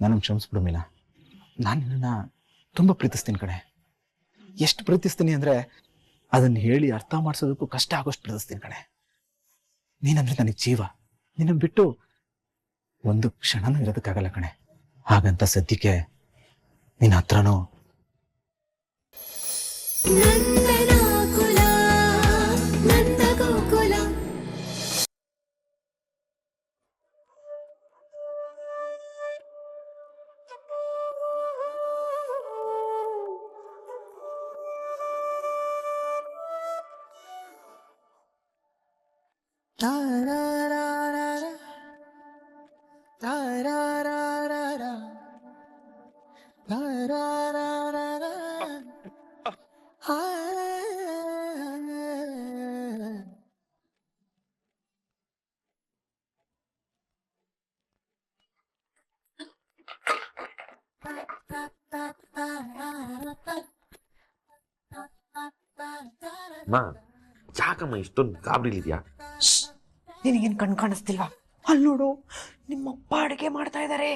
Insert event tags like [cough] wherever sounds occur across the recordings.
ನನಗೆ ಕ್ಷಮಿಸ್ಬಿಡು ಮೀನಾ. ನಾನು ನಿನ್ನನ್ನು ತುಂಬ ಪ್ರೀತಿಸ್ತೀನಿ ಕಣೆ. ಎಷ್ಟು ಪ್ರೀತಿಸ್ತೀನಿ ಅಂದರೆ ಅದನ್ನು ಹೇಳಿ ಅರ್ಥ ಮಾಡಿಸೋದಕ್ಕೂ ಕಷ್ಟ ಆಗೋಷ್ಟು ಪ್ರೀತಿಸ್ತೀನಿ ಕಣೆ. ನೀನಂದ್ರೆ ನನಗೆ ಜೀವ. ನಿನ್ನ ಬಿಟ್ಟು ಒಂದು ಕ್ಷಣನೂ ಇರೋದಕ್ಕಾಗಲ್ಲ ಕಣೆ. ಹಾಗಂತ ಸದ್ಯಕ್ಕೆ ನಿನ್ನ ಹತ್ರನೂ. ಮಾ ಯಾಕಮ್ಮ ಇಷ್ಟೊಂದು ಗಾಬರಿಲಿದ್ಯಾ? ನಿನಗೇನು ಕಣ್ ಕಾಣಿಸ್ತಿಲ್ವಾ? ಅಲ್ಲಿ ನೋಡು ನಿಮ್ಮಪ್ಪ ಅಡುಗೆ ಮಾಡ್ತಾ ಇದ್ದಾರೆ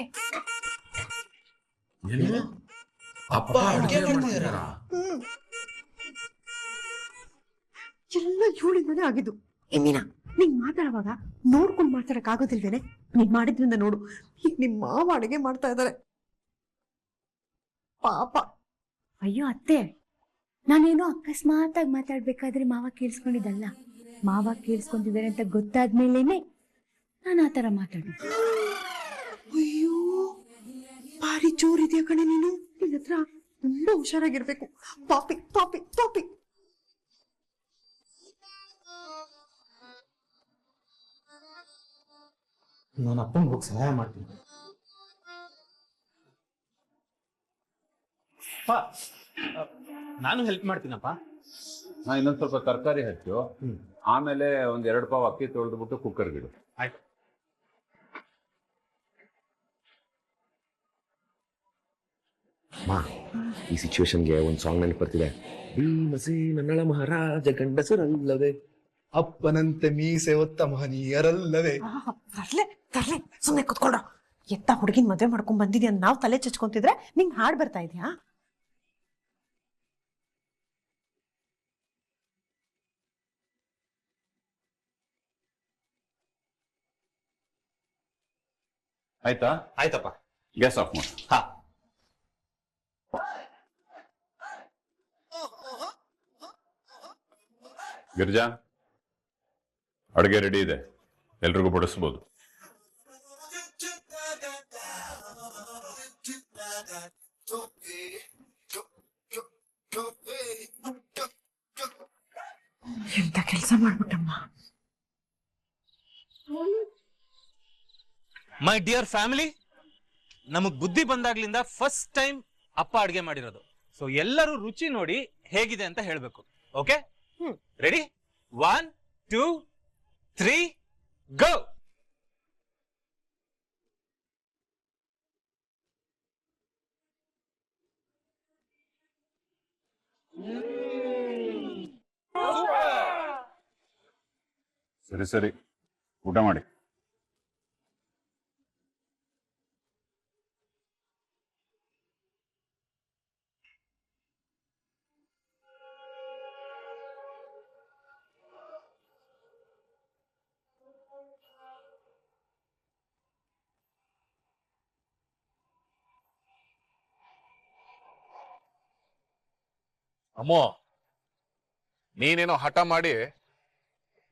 ಅಪ್ಪ ಅಡುಗೆ ಮಾಡ್ತಿದಾರಾ ಎಲ್ಲ ಇವಳಿಂದಾನೇ ಆಗಿದ್ದು. ಏ ಮೀನಾ ನಿಂಗ್ ಮಾತಾಡುವಾಗ ನೋಡ್ಕೊಂಡ್ ಮಾತಾಡಕ್ ಆಗೋದಿಲ್ವೇನೆ? ನೀನ್ ಮಾಡಿದ್ರಿಂದ ನೋಡು ಈಗ ನಿಮ್ಮ ಮಾವ ಅಡುಗೆ ಮಾಡ್ತಾ ಇದ್ದಾರೆ ಪಾಪ. ಅಯ್ಯೋ ಅತ್ತೆ ನಾನೇನೋ ಅಕಸ್ಮಾತ್ ಆಗಿ ಮಾತಾಡ್ಬೇಕಾದ್ರೆ ಮಾವ ಕೇಳಿಸ್ಕೊಂಡಿದ್ದಲ್ಲ. ಮಾವ ಕೇಳಿಸ್ಕೊಂಡಿದ್ದಾರೆ ಅಂತ ಗೊತ್ತಾದ್ಮೇಲೆನೆ ನಾನು ಆ ಥರ ಮಾತಾಡಿದ್ದು ಅಯ್ಯೋ ಭಾರಿ ಜೋರಿದೆಯಾ ಕಣೆ ನೀನು? ನಿನ್ನ ಹತ್ರ ತುಂಬಾ ಹುಷಾರಾಗಿರ್ಬೇಕು. ಪಾಪಿ ಪಾಪಿ ಪಾಪಿ. ನಾನು ಅಪ್ಪಂಗೆ ಹೋಗಿ ಸಹಾಯ ಮಾಡ್ತೀನಿ. ನಾನು ಹೆಲ್ಪ್ ಮಾಡ್ತೀನಪ್ಪ. ನಾ ಇನ್ನೊಂದ್ ಸ್ವಲ್ಪ ತರಕಾರಿ ಹಚ್ಚು ಆಮೇಲೆ ಒಂದ್ ಎರಡು ಪಾವ್ ಅಕ್ಕಿ ತೊಳೆದ್ಬಿಟ್ಟು ಕುಕ್ಕರ್ಗಿಡು ಆಯ್ತು. ಮಾ ಈ ಸಿಚುವೇಶನ್ಗೆ ಒಂದು ಸಾಂಗ್ ನೆನಪು ಬರ್ತಿದೆ. ಭೀಮಸೇ ನನ್ನಳ ಮಹಾರಾಜ ಗಂಡಸರಲ್ಲವೇ? ಅಪ್ಪನಂತೆ ಮೀಸೆ ಒತ್ತ ಮಹನೀಯರಲ್ಲವೇ? ತರ್ಲೆ ತರ್ಲೆ ಸುಮ್ಮನೆ ಕುತ್ಕೊಂಡ್ರ ಎತ್ತ ಹುಡುಗಿನ ಮದುವೆ ಮಾಡ್ಕೊಂಡ್ ಬಂದಿದ್ಯಾ? ನಾವ್ ತಲೆ ಚಚ್ಕೊಂತಿದ್ರೆ ನಿಂಗ್ ಹಾಡ್ ಬರ್ತಾ ಇದೆಯಾ? ಆಯ್ತಾ? ಆಯ್ತಪ್ಪ. ಗ್ಯಾಸ್ ಆಫ್ ಮಾಡಿ. ಹಾ. ಗಿರಿಜಾ ಅಡುಗೆ ರೆಡಿ ಇದೆ. ಎಲ್ರಿಗೂ ಬಡಿಸ್ಬೋದು. ಎಂತ ಕೆಲಸ ಮಾಡ್ಬಿಟ್ಟಮ್ಮ ಮೈ ಡಿಯರ್ ಫ್ಯಾಮಿಲಿ ನಮಗ್ ಬುದ್ಧಿ ಬಂದಾಗ್ಲಿಂದ ಫಸ್ಟ್ ಟೈಮ್ ಅಪ್ಪ ಅಡ್ಗೆ ಮಾಡಿರೋದು. ಸೊ ಎಲ್ಲರೂ ರುಚಿ ನೋಡಿ ಹೇಗಿದೆ ಅಂತ ಹೇಳ್ಬೇಕು. Okay ready one two three go ಸರಿ ಸರಿ. ಊಟ ಮಾಡಿ. ಅಮ್ಮೋ ನೀನೇನೋ ಹಠ ಮಾಡಿ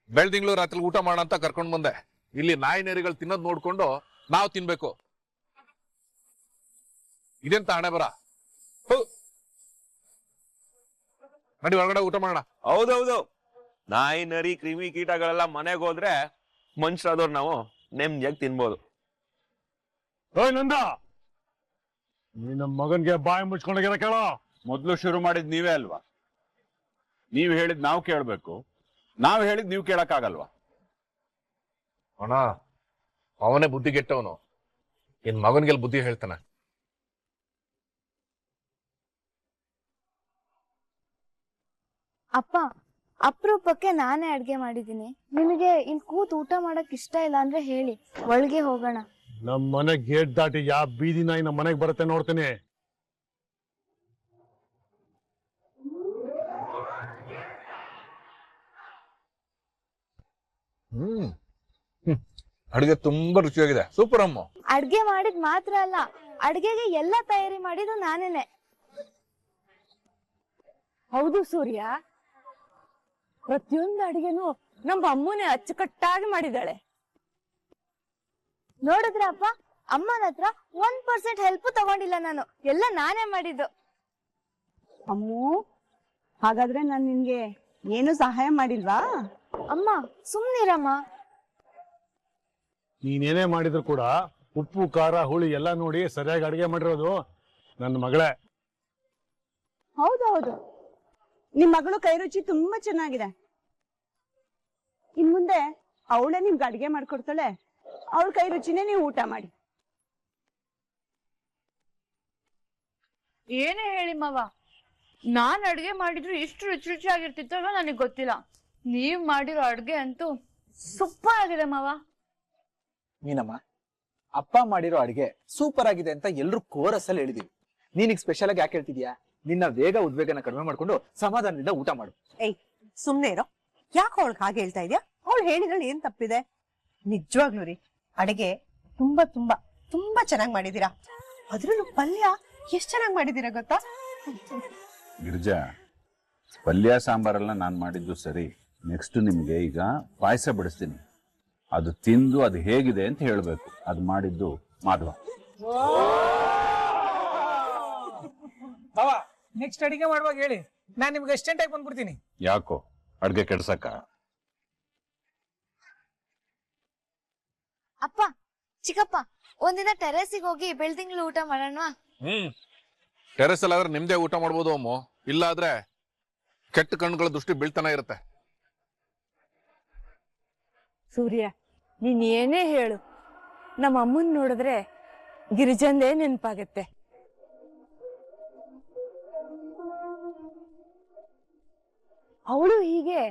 ಬೆಳ್ದಿಂಗ್ಳು ರಾತ್ರಿ ಊಟ ಮಾಡ ಅಂತ ಕರ್ಕೊಂಡ್ ಬಂದೆ. ಇಲ್ಲಿ ನಾಯಿ ನರಿಗಳು ತಿನ್ನೋದ್ ನೋಡ್ಕೊಂಡು ನಾವ್ ತಿನ್ಬೇಕು. ಇದೆಂತ ಹಣೆ ಬರ. ನಡಿ ಹೊರಗಡೆ ಊಟ ಮಾಡೋಣ. ಹೌದೌದು. ನಾಯಿ ನರಿ ಕ್ರಿಮಿ ಕೀಟಗಳೆಲ್ಲ ಮನೆಗೆ ಹೋದ್ರೆ ಮನುಷ್ಯರಾದವ್ರು ನಾವು ನೆಮ್ಮದಿಯಾಗಿ ತಿನ್ಬೋದು. ಓಯ್ ನಂದ! ನೀ ನಮ್ಮ ಮಗನ್ಗೆ ಬಾಯಿ ಮುಚ್ಕೊಂಡೋಗಿರ ಕೇಳೋ. ಮೊದ್ಲು ಶುರು ಮಾಡಿದ್ ನೀವೇ ಅಲ್ವಾ? ನೀವ್ ಹೇಳಿದ್ ನಾವು ಕೇಳ್ಬೇಕು. ನಾವ್ ಹೇಳಿದ್ ನೀವು ಕೇಳಕ್ಕಾಗಲ್ವಾ? ಅಣ್ಣ ಅವನೇ ಬುದ್ಧಿ ಗೆಟ್ಟವನು ಇನ್ ಮಗನ್ಗೆಲ್ ಬುದ್ಧಿ ಹೇಳ್ತಾನ. ಅಪ್ಪ ಅಪರೂಪಕ್ಕೆ ನಾನೇ ಅಡ್ಗೆ ಮಾಡಿದ್ದೀನಿ. ನಿಮಗೆ ಇಲ್ಲಿ ಕೂತ್ ಊಟ ಮಾಡಕ್ ಇಷ್ಟ ಇಲ್ಲ ಅಂದ್ರೆ ಹೇಳಿ. ಒಳಗೆ ಹೋಗೋಣ. ನಮ್ಮ ಮನೆ ಗೇಟ್ ದಾಟಿ ಯಾವ ಬೀದಿ ನಾಯಿ ನಮ್ಮ ಮನೆಗೆ ಬರುತ್ತೆ ನೋಡ್ತೀನಿ. ಹ್ಮ್. ಅಡುಗೆ ತುಂಬಾ ರುಚಿಯಾಗಿದೆ. ಸೂಪರ್ ಅಮ್ಮ. ಅಡ್ಗೆ ಮಾಡಿದ್ ಮಾತ್ರ ಅಲ್ಲ ಅಡ್ಗೆಗೆ ಎಲ್ಲ ತಯಾರಿ ಮಾಡಿದ್ದು ನಾನೇನೆ. ಹೌದು ಸೂರ್ಯ. ಪ್ರತಿಯೊಂದು ಅಡಿಗೆನೂ ನಮ್ಮ ಅಮ್ಮನೇ ಅಚ್ಚುಕಟ್ಟಾಗಿ ಮಾಡಿದಾಳೆ ನೋಡಿದ್ರಪ್ಪ ಅಮ್ಮನ ಹತ್ರ ಒನ್ ಪರ್ಸೆಂಟ್ ಹೆಲ್ಪ್ ತಗೊಂಡಿಲ್ಲ ನಾನು. ಎಲ್ಲ ನಾನೇ ಮಾಡಿದ್ದು. ಅಮ್ಮು ಹಾಗಾದ್ರೆ ನಾನು ನಿನ್ಗೆ ಏನು ಸಹಾಯ ಮಾಡಿಲ್ವಾ? ಅಮ್ಮ ಸುಮ್ನಿರಮ್ಮ. ನೀನೇನೇ ಮಾಡಿದ್ರು ಕೂಡ ಉಪ್ಪು ಖಾರ ಹುಳಿ ಎಲ್ಲ ನೋಡಿ ಸರಿಯಾಗಿ ಅಡಿಗೆ ಮಾಡಿರೋದು ನನ್ನ ಮಗಳೇ. ಹೌದೌದು. ನಿಮ್ ಮಗಳು ಕೈ ರುಚಿ ತುಂಬಾ ಚೆನ್ನಾಗಿದೆ. ಇನ್ ಮುಂದೆ ಅವಳೇ ನಿಮ್ಗೆ ಅಡಿಗೆ ಮಾಡ್ಕೊಡ್ತಾಳೆ ಅವಳ ಕೈ ರುಚಿನೇ ನೀವು ಊಟ ಮಾಡಿ. ಏನೇ ಹೇಳಿ ಮಾವ ನಾನ್ ಅಡ್ಗೆ ಮಾಡಿದ್ರು ಎಷ್ಟು ರುಚಿ ರುಚಿಯಾಗಿರ್ತಿತ್ತೋ ನನಗ್ ಗೊತ್ತಿಲ್ಲ. ನೀವ್ ಮಾಡಿರೋ ಅಡ್ಗೆ ಅಂತೂ ಸೂಪರ್ ಆಗಿದೆ ಮಾವ. ಮೀನಮ್ಮ ಅಪ್ಪ ಮಾಡಿರೋ ಅಡಿಗೆ ಸೂಪರ್ ಆಗಿದೆ ಅಂತ ಎಲ್ರು ಕೋರಸ್ ಅಲ್ಲಿ ಹೇಳಿದೀವಿ. ನೀನಿಗ್ ಸ್ಪೆಷಲ್ ಆಗಿ ಯಾಕೆ ಹೇಳ್ತಿದ್ಯಾ? ನಿನ್ನ ವೇಗ ಉದ್ವೇಗನ ಕಡಿಮೆ ಮಾಡ್ಕೊಂಡು ಸಮಾಧಾನದಿಂದ ಊಟ ಮಾಡು. ಏಯ್ ಸುಮ್ನೆ ಇರೋ. ಯಾಕೆ ಅವಳಿಗೆ ಹಾಗೆ ಹೇಳ್ತಾ ಇದ್ಯಾ? ಅವಳು ಹೇಳಿದ್ರಲ್ಲಿ ಏನ್ ತಪ್ಪಿದೆ? ನಿಜವಾಗ್ಲೂ ರೀ ಅಡಿಗೆ ತುಂಬಾ ತುಂಬಾ ತುಂಬಾ ಚೆನ್ನಾಗಿ ಮಾಡಿದೀರಾ? ಅದ್ರಲ್ಲೂ ಪಲ್ಯ ಎಷ್ಟ್ ಚೆನ್ನಾಗಿ ಮಾಡಿದೀರಾ ಗೊತ್ತಾ? ಗಿರಿಜಾ ಪಲ್ಯ ಸಾಂಬಾರೆಲ್ಲ ನಾನು ಮಾಡಿದ್ದು ಸರಿ. ನೆಕ್ಸ್ಟ್ ನಿಮ್ಗೆ ಈಗ ಪಾಯಸ ಬಿಡಿಸ್ತೀನಿ. ಅದು ತಿಂದು ಅದು ಹೇಗಿದೆ ಅಂತ ಹೇಳಬೇಕು. ಅದು ಮಾಡಿದ್ದು ಮಾಧವ. ಬಾವಾ ನೆಕ್ಸ್ಟ್ ಅಡಿಗೆ ಮಾಡುವಾಗ ಹೇಳಿ. ನಾನು ನಿಮ್ಗೆ ಅಸ್ಟೆಂಟ್ ಆಗಿ ಬಂದ್ಬಿಡ್ತೀನಿ. ಯಾಕೋ? ಅಡ್ಗೆ ಕೆಡ್ಸಕ್ಕ? ಅಪ್ಪ ಚಿಕ್ಕಪ್ಪ ಒಂದಿನ ಟೆರೆಸಿಗೆ ಹೋಗಿ ಬೆಳ್ದಿಂಗ್ಳು ಊಟ ಮಾಡೋಣ ಹ್ಮ್. ಟೆರೆಸ್ ಅಲ್ಲಾದ್ರೆ ನಿಮ್ದೇ ಊಟ ಮಾಡ್ಬೋದು ಅಮ್ಮ. ಇಲ್ಲಾದ್ರೆ ಕೆಟ್ಟ ಕಣ್ಣುಗಳ ದೃಷ್ಟಿ ಬೀಳ್ತಾನೆ ಇರುತ್ತೆ. ಸೂರ್ಯ, ನೀನ್ ಏನೇ ಹೇಳು. ನಮ್ಮ ಅಮ್ಮನ್ ನೋಡಿದ್ರೆ ಗಿರಿಜಂದೇ ನೆನಪಾಗತ್ತೆ. ಅವಳು ಹೀಗೆ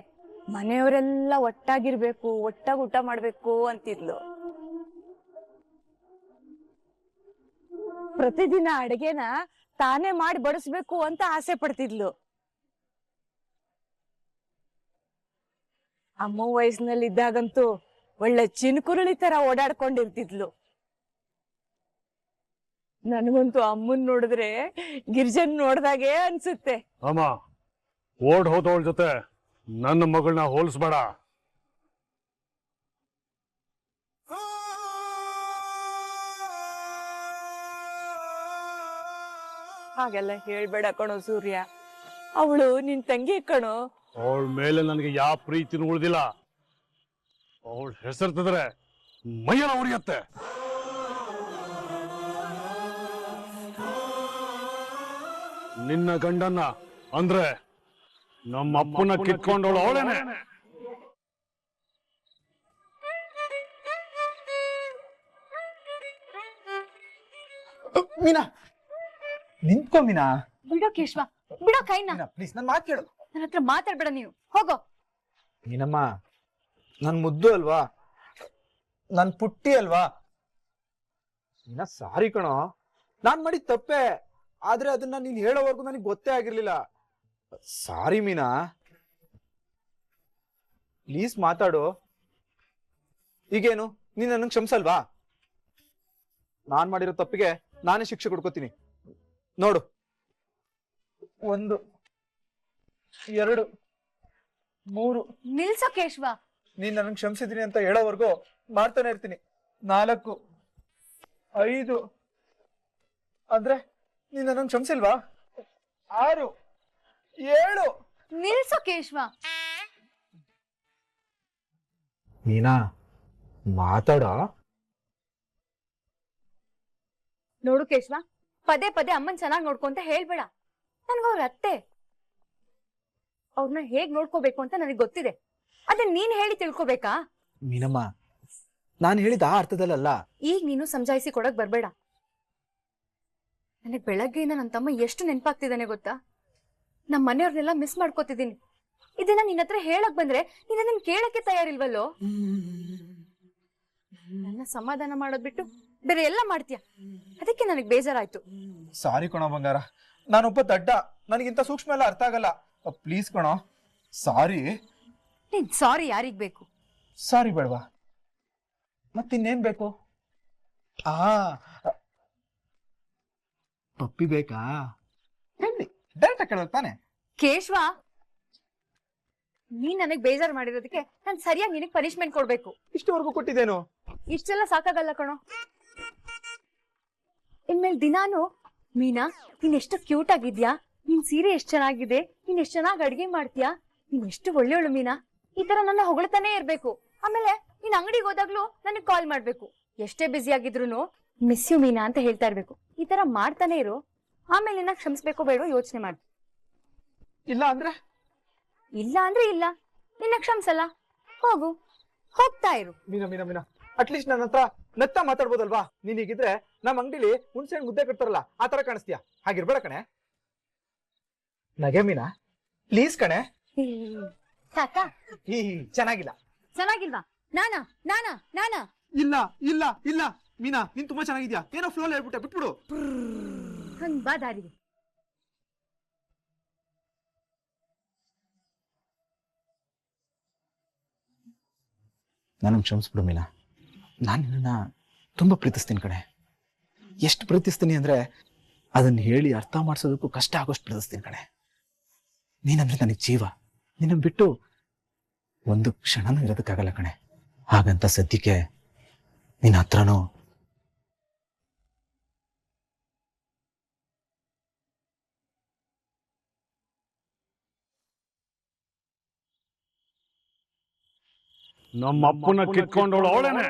ಮನೆಯವರೆಲ್ಲ ಒಟ್ಟಾಗಿರ್ಬೇಕು, ಒಟ್ಟಾಗಿ ಊಟ ಮಾಡ್ಬೇಕು ಅಂತಿದ್ಲು. ಪ್ರತಿದಿನ ಅಡಿಗೆನ ತಾನೇ ಮಾಡಿ ಬಡಿಸ್ಬೇಕು ಅಂತ ಆಸೆ ಪಡ್ತಿದ್ಲು. ಅಮ್ಮ ವಯಸ್ಸಿನಲ್ಲಿದ್ದಾಗಂತೂ ಒಳ್ಳೆ ಚಿನ್ಕುರುಳಿ ತರ ಓಡಾಡ್ಕೊಂಡಿರ್ತಿದ್ಲು. ನನಗಂತೂ ಅಮ್ಮನ್ ನೋಡಿದ್ರೆ ಗಿರ್ಜನ್ ನೋಡ್ದಾಗೆ ಅನ್ಸುತ್ತೆ. ಅಮ್ಮ ಓಡ್ ಹೋದವಳ ಜೊತೆ ನನ್ನ ಮಗಳನ್ನ ಹೋಲಿಸ್ಬೇಡ. ಹಾಗೆಲ್ಲ ಹೇಳ್ಬೇಡ ಕಣೋ ಸೂರ್ಯ. ಅವಳು ನಿನ್ ತಂಗಿ ಕಣೋ. ಅವಳ ಮೇಲೆ ನನಗೆ ಯಾವ ಪ್ರೀತಿನೂ ಉಳಿದಿಲ್ಲ. ಅವಳ ಹೆಸರು ತಂದ್ರೆ ಮೈಯೆಲ್ಲ ಉರಿಯತ್ತೆ. ನಿನ್ನ ಗಂಡನ್ನ ಅಂದ್ರೆ ನಮ್ಮ ಅಪ್ಪನ ಕಿತ್ಕೊಂಡವಳು ಅವಳೇನೆ. ಮೀನಾ ನಿಂತ್ಕೊ ಮೀನಾ. ಬಿಡೋ ಕೇಶ್ವ ಬಿಡೋ ಕೈನಾ. ಪ್ಲೀಸ್ ನನ್ ಮಾತು ಕೇಳು. ನನ್ನ ಹತ್ರ ಮಾತಾಡ್ಬೇಡ ನೀವು. ಹೋಗೋ. ಮೀನಮ್ಮ ನನ್ ಮುದ್ದು ಅಲ್ವಾ? ನನ್ ಪುಟ್ಟಿ ಅಲ್ವಾ? ನೀನ ಸಾರಿ ಕಣೋ. ನಾನ್ ಮಾಡಿದ ತಪ್ಪೆ. ಆದ್ರೆ ಅದನ್ನ ನೀನ್ ಹೇಳೋವರೆಗೂ ನನಗೆ ಗೊತ್ತೇ ಆಗಿರ್ಲಿಲ್ಲ. ಸಾರಿ ಮೀನಾ. ಪ್ಲೀಸ್ ಮಾತಾಡು. ಈಗೇನು? ನೀನ್ ನನಗೆ ಕ್ಷಮಿಸಲ್ವಾ? ನಾನ್ ಮಾಡಿರೋ ತಪ್ಪಿಗೆ ನಾನೇ ಶಿಕ್ಷೆ ಕೊಡ್ಕೋತೀನಿ. ನೋಡು. ಒಂದು ಎರಡು ಮೂರು. ನಿಲ್ಸೋ ಕೇಶವ ನೀನ್ ನನಗೆ ಕ್ಷಮಿಸಿದೀನಿ ಅಂತ ಹೇಳೋವರೆಗೂ ಮಾಡ್ತಾನೆ ಇರ್ತೀನಿ. ನಾಲ್ಕು ಐದು. ಅಂದ್ರೆ ನೀನ್ ನನಗೆ ಕ್ಷಮಿಸಿಲ್ವಾ? ಆರು ಏಳು. ನಿಲ್ಸೋ ಕೇಶವ ಮೀನಾ ಮಾತಾಡ? ನೋಡು ಕೇಶವ ಪದೇ ಪದೇ ಅಮ್ಮನ್ ಚೆನ್ನಾಗಿ ನೋಡ್ಕೊಂತ ಹೇಳ್ಬೇಡ. ನನ್ಗ ಅವ್ರ ಅತ್ತೆ. ಅವ್ರನ್ನ ಹೇಗ್ ನೋಡ್ಕೋಬೇಕು ಅಂತ ನನಗೆ ಗೊತ್ತಿದೆ. ಅದನ್ನ ನೀನ್ ಹೇಳಿ ತಿಳ್ಕೊಬೇಕಾ? ಮೀನಮ್ಮ ನಾನು ಹೇಳಿದ ಆ ಅರ್ಥದಲ್ಲ ಈಗ ನೀನು ಸಮಜಾಯಿಸಿ ಕೊಡಕ್ ಬರ್ಬೇಡ. ನನಗ್ ಬೆಳಗ್ಗೆಯಿಂದ ನನ್ನ ತಮ್ಮ ಎಷ್ಟು ನೆನಪಾಗ್ತಿದ್ದಾನೆ ಗೊತ್ತಾ? ನಮ್ಮ ಮನೆಯವ್ರನ್ನೆಲ್ಲ ಮಿಸ್ ಮಾಡ್ಕೋತಿದ್ದೀನಿ. ಇದನ್ನ ನಿನ್ನ ಹತ್ರ ಹೇಳಕ್ ಬಂದ್ರೆ ನೀನ್ ಅದನ್ನ ಕೇಳಕ್ಕೆ ತಯಾರಿಲ್ವಲ್ಲೋ? ನನ್ನ ಸಮಾಧಾನ ಮಾಡೋದ್ ಬಿಟ್ಟು ಬೇರೆ ಎಲ್ಲ ಮಾಡ್ತೀಯ? ಅದಕ್ಕೆ ನನಗೆ ಬೇಜಾರಾಯ್ತು. ಸಾರಿ ಕಣೋ ಬಂಗಾರ. ನಾನೊಬ್ಬ ದಡ್ಡ. ನನಗಿಂತ ಸೂಕ್ಷ್ಮ ಎಲ್ಲ ಅರ್ಥ ಆಗಲ್ಲ. ಪ್ಲೀಸ್ ಕಣೋ. ಸಾರಿ ನೀನ್ ಸಾರಿ ಯಾರಿಗ್ ಬೇಕು? ಸಾರಿ ಬೇಡವಾ. ಮತ್ತಿನ್ನೇನ್ ಬೇಕು? ಆ ಪಪ್ಪಿ ಬೇಕಾ? ಹೇಳಿ ಡೈರೆಕ್ಟ್ ಕೇಳೋದು ತಾನೆ? ಕೇಶವ ನೀನ್ ನನಗ್ ಬೇಜಾರ್ ಮಾಡಿರೋದಕ್ಕೆ ನಾನ್ ಸರಿಯಾಗಿ ನಿನಗ್ ಪನಿಷ್ಮೆಂಟ್ ಕೊಡ್ಬೇಕು. ಇಷ್ಟವರೆಗೂ ಕೊಟ್ಟಿದ್ದೇನು? ಇಷ್ಟೆಲ್ಲ ಸಾಕಾಗಲ್ಲ ಕಣೋ. ಇನ್ಮೇಲೆ ದಿನಾನು ಮೀನಾ ನೀನ್ ಎಷ್ಟು ಕ್ಯೂಟ್ ಆಗಿದ್ಯಾ? ನಿನ್ ಸೀರೆ ಎಷ್ಟ್ ಚೆನ್ನಾಗಿದೆ ನೀನ್ ಎಷ್ಟ್ ಚೆನ್ನಾಗ್ ಅಡ್ಗೆ ಮಾಡ್ತೀಯಾ? ನೀನ್ ಎಷ್ಟು ಒಳ್ಳೆಯವಳು ಮೀನಾ? ಈ ತರ ನನ್ನ ಹೊಗಳ್ತಾನೆ ಇರ್ಬೇಕು. ಆಮೇಲೆ ನೀನ್ ಅಂಗಡಿಗೆ ಹೋದಾಗ್ಲೂ ನನಗ್ ಕಾಲ್ ಮಾಡ್ಬೇಕು. ಎಷ್ಟೇ ಬ್ಯುಸಿ ಆಗಿದ್ರು ಮಿಸ್ ಯು ಮೀನಾ ಅಂತ ಹೇಳ್ತಾ ಇರ್ಬೇಕು. ಈ ತರ ಮಾಡ್ತಾನೆ ಇರು. ಆಮೇಲೆ ನಿನ್ನ ಕ್ಷಮಿಸ್ಬೇಕು ಬೇಡ ಯೋಚನೆ ಮಾಡು. ಇಲ್ಲ ಅಂದ್ರೆ? ಇಲ್ಲ ಅಂದ್ರೆ ಇಲ್ಲ. ನಿನ್ನ ಕ್ಷಮಿಸಲ್ಲ. ಹೋಗು. ಹೋಗ್ತಾ ಇರು. ಮೀನಾ ಮೀನಾ ಮೀನಾ. ಅಟ್ಲೀಸ್ಟ್ ನನ್ನ ಹತ್ರ ನತ್ತ ಮಾತಾಡ್ಬೋದಲ್ವಾ? ನೀನ್ ಹೀಗಿದ್ರೆ ನಮ್ಮ ಅಂಗಡಿಲಿ ಹುಣ್ಸೆ ಮುದ್ದೆ ಕಟ್ತಾರಲ್ಲ ಆ ತರ ಕಾಣಿಸ್ತೀಯ? ಹಾಗಿರ್ಬೇಡ ಕಣೆ. ನಗೆ ಮೀನಾ? ಪ್ಲೀಸ್ ಕಣೆ. ಸಾಕಾ? ಈ ಚೆನ್ನಾಗಿಲ್ಲ. ಚೆನ್ನಾಗಿಲ್ವಾ? ನಾನಾ? ನಾನಾ? ನಾನಾ? ಇಲ್ಲ ಇಲ್ಲ ಇಲ್ಲ. ಮೀನಾ ನೀನ್ ತುಂಬಾ ಚೆನ್ನಾಗಿದ್ಯಾ? ಏನೋ ಫ್ಲೋ ಹೇಳ್ಬಿಟ್ಟೆ ಬಿಟ್ಬಿಡು. ಹಂಗ್ ಬಾ ದಾರಿಗೆ. ನಾನು ಕ್ಷಮಿಸ್ಬಿಡು ಮೀನಾ. ನಾನು ನಿನ್ನ ತುಂಬಾ ಪ್ರೀತಿಸ್ತೀನಿ ಕಣೆ. ಎಷ್ಟು ಪ್ರೀತಿಸ್ತೀನಿ ಅಂದ್ರೆ ಅದನ್ನು ಹೇಳಿ ಅರ್ಥ ಮಾಡಿಸೋದಕ್ಕೂ ಕಷ್ಟ ಆಗೋಷ್ಟು ಪ್ರೀತಿಸ್ತೀನಿ ಕಣೆ. ನೀನಂದ್ರೆ ನನಗೆ ಜೀವ. ನಿನ್ನ ಬಿಟ್ಟು ಒಂದು ಕ್ಷಣನೂ ಇರೋದಕ್ಕಾಗಲ್ಲ ಕಣೆ. ಹಾಗಂತ ಸದ್ಯಕ್ಕೆ ನಿನ್ನ ಹತ್ರನೂ ನಮ್ಮ ಅಪ್ಪನ ಕಿತ್ಕೊಂಡವಳು ಅವಳೇನೆ.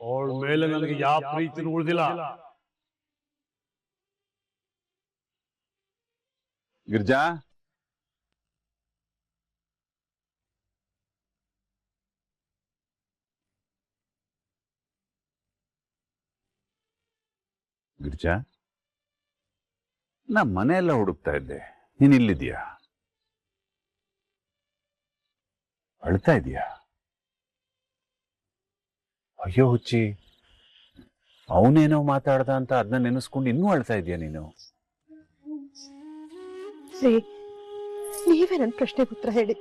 ಅವಳ ಮೇಲೆ ನನಗೆ ಯಾವ ಪ್ರೀತಿನೂ ಉಳಿದಿಲ್ಲ. ಗಿರ್ಜಾ? ಗಿರ್ಜಾ? ನಾ ಮನೆಯೆಲ್ಲ ಹುಡುಕ್ತಾ ಇದ್ದೆ. ನೀನ್ ಇಲ್ಲಿದ್ಯಾ ಅಳ್ತಾ ಇದೀಯಾ ಅಯ್ಯೋ ಹುಚ್ಚಿ. ಅವನೇನೋ ಮಾತಾಡ್ದ ಅಂತ ಅದನ್ನ ನೆನೆಸ್ಕೊಂಡು ಇನ್ನೂ ಅಳ್ತಾ ಇದೀಯ ನೀನು? ರೀ ನೀವೇ ನನ್ ಪ್ರಶ್ನೆ ಉತ್ತರ ಹೇಳಿ.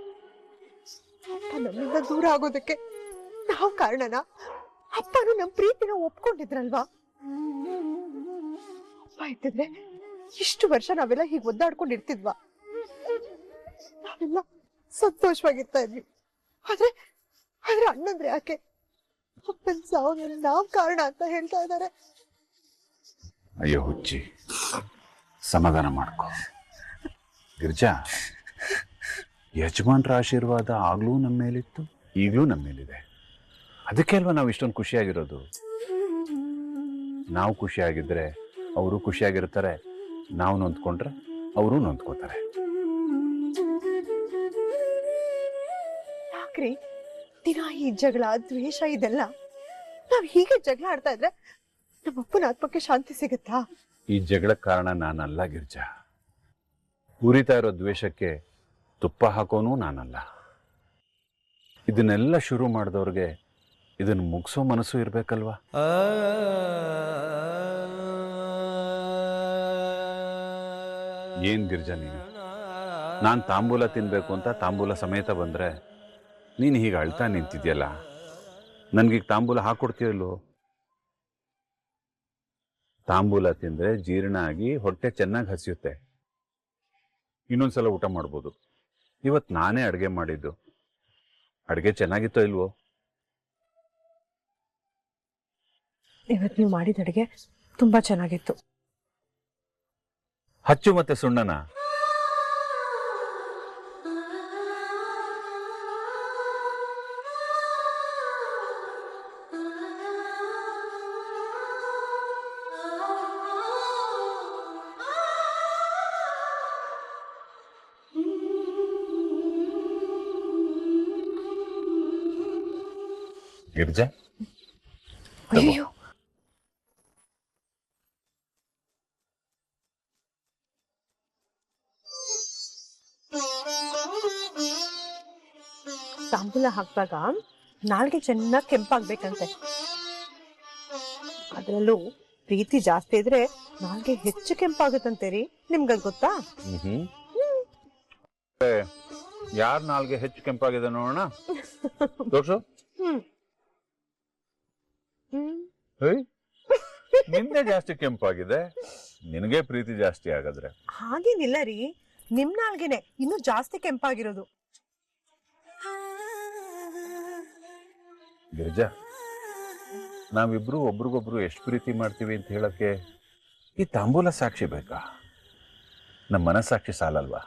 ನಮ್ಮಿಂದ ದೂರ ಆಗೋದಕ್ಕೆ ನಾವು ಕಾರಣನ? ಅಪ್ಪನು ನಮ್ ಪ್ರೀತಿನ ಒಪ್ಕೊಂಡಿದ್ರಲ್ವಾ? ಅಪ್ಪ ಇದ್ದಿದ್ರೆ ಇಷ್ಟು ವರ್ಷ ನಾವೆಲ್ಲ ಹೀಗೆ ಒದ್ದಾಡ್ಕೊಂಡು ಇರ್ತಿದ್ವಾ ನಾವೆಲ್ಲ ಸಂತೋಷವಾಗಿರ್ತಾ ಇದ್ವಿ. ಆದ್ರೆ ಆದ್ರೆ ಅಣ್ಣಂದ್ರೆ ಯಾಕೆ? ಅಪ್ಪನ ಸಾವಿಗೆ ನಾವ್ ಕಾರಣ ಅಂತ ಹೇಳ್ತಾ ಇದ್ದಾರೆ ಅಯ್ಯೋ ಹುಚ್ಚಿ, ಸಮಾಧಾನ ಮಾಡ್ಕೊ. ಗಿರ್ಜಾ ಯಜಮಾನ್ರ ಆಶೀರ್ವಾದ ಆಗ್ಲೂ ನಮ್ಮ ಮೇಲಿತ್ತು ಈಗಲೂ ನಮ್ಮ ಮೇಲಿದೆ. ಅದಕ್ಕೆ ಅಲ್ವಾ ನಾವು ಇಷ್ಟೊಂದು ಖುಷಿಯಾಗಿರೋದು? ನಾವು ಖುಷಿಯಾಗಿದ್ರೆ ಅವರು ಖುಷಿಯಾಗಿರ್ತಾರೆ ನಾವು ನೊಂದ್ಕೊಂಡ್ರೆ ಅವರು ನೊಂದ್ಕೋತಾರೆ. ಯಾಕ್ರಿ? ದಿನ ಈ ಜಗಳ ದ್ವೇಷ ಇದೆಲ್ಲ? ನಾವು ಹೀಗೆ ಜಗಳ ಆಡ್ತಾ ಇದ್ರೆ ನಮ್ಮ ಅಪ್ಪನ ಆತ್ಮಕ್ಕೆ ಶಾಂತಿ ಸಿಗುತ್ತಾ? ಈ ಜಗಳ ಕಾರಣ ನಾನಲ್ಲ ಗಿರ್ಜಾ. ಉರಿತಾ ಇರೋ ದ್ವೇಷಕ್ಕೆ ತುಪ್ಪ ಹಾಕೋನು ನಾನಲ್ಲ. ಇದನ್ನೆಲ್ಲ ಶುರು ಮಾಡಿದವ್ರಿಗೆ ಇದನ್ನು ಮುಗಿಸೋ ಮನಸ್ಸು ಇರಬೇಕಲ್ವಾ? ಏನು ಗಿರ್ಜಾ ನೀನು? ನಾನು ತಾಂಬೂಲ ತಿನ್ನಬೇಕು ಅಂತ ತಾಂಬೂಲ ಸಮೇತ ಬಂದ್ರೆ ನೀನು ಹೀಗೆ ಅಳ್ತಾ ನಿಂತಿದ್ಯಲ್ಲ? ನನ್ಗೀಗ ತಾಂಬೂಲ ಹಾಕೊಡ್ತೀಯಲ್ಲೋ ತಾಂಬೂಲ ತಿಂದ್ರೆ ಜೀರ್ಣ ಆಗಿ ಹೊಟ್ಟೆ ಚೆನ್ನಾಗಿ ಹಸಿಯುತ್ತೆ. ಇನ್ನೊಂದ್ಸಲ ಊಟ ಮಾಡ್ಬೋದು. ಇವತ್ತು ನಾನೇ ಅಡುಗೆ ಮಾಡಿದ್ದು. ಅಡುಗೆ ಚೆನ್ನಾಗಿತ್ತೋ ಇಲ್ವೋ? ಇವತ್ ನೀವು ಮಾಡಿದ ಅಡಿಗೆ ತುಂಬಾ ಚೆನ್ನಾಗಿತ್ತು. ಹಚ್ಚು ಮತ್ತೆ ಸುಣ್ಣನ? ಗಿರ್ಜಾ? ಅಯ್ಯೋ ತಾಂಬೂಲ ಹಾಕ್ದಾಗ ನಾಲ್ಗೆ ಚೆನ್ನಾಗಿ ಕೆಂಪಾಗ್ಬೇಕಂತೆ. ಅದರಲ್ಲೂ ಪ್ರೀತಿ ಜಾಸ್ತಿ ಇದ್ರೆ ನಾಲ್ಗೆ ಹೆಚ್ಚು ಕೆಂಪಾಗುತ್ತಂತೆ ರೀ. ನಿಮ್ಗದ್ ಗೊತ್ತಾ? ಯಾರ್ ಯಾರ ನಾಲ್ಗೆ ಹೆಚ್ಚು ಕೆಂಪಾಗಿದೆ ನೋಡೋಣ? [laughs] ತೋರ್ಸು. ನಿಂದೆ ಜಾಸ್ತಿ ಕೆಂಪಾಗಿದೆ. ನಿನಗೆ ಪ್ರೀತಿ ಜಾಸ್ತಿ ಆಗದ್ರೆ ಹಾಗೇನಿಲ್ಲ ರೀ ನಿಮ್ ನಾಲ್ಗೆನೆ ಇನ್ನೂ ಜಾಸ್ತಿ ಕೆಂಪಾಗಿರೋದು. ಗಿರಿಜಾ ನಾವಿಬ್ರು ಒಬ್ರಿಗೊಬ್ರು ಎಷ್ಟು ಪ್ರೀತಿ ಮಾಡ್ತೀವಿ ಅಂತ ಹೇಳಕ್ಕೆ ಈ ತಾಂಬೂಲ ಸಾಕ್ಷಿ ಬೇಕಾ? ನಮ್ಮ ಮನಸ್ಸಾಕ್ಷಿ ಸಾಲಲ್ವಾ?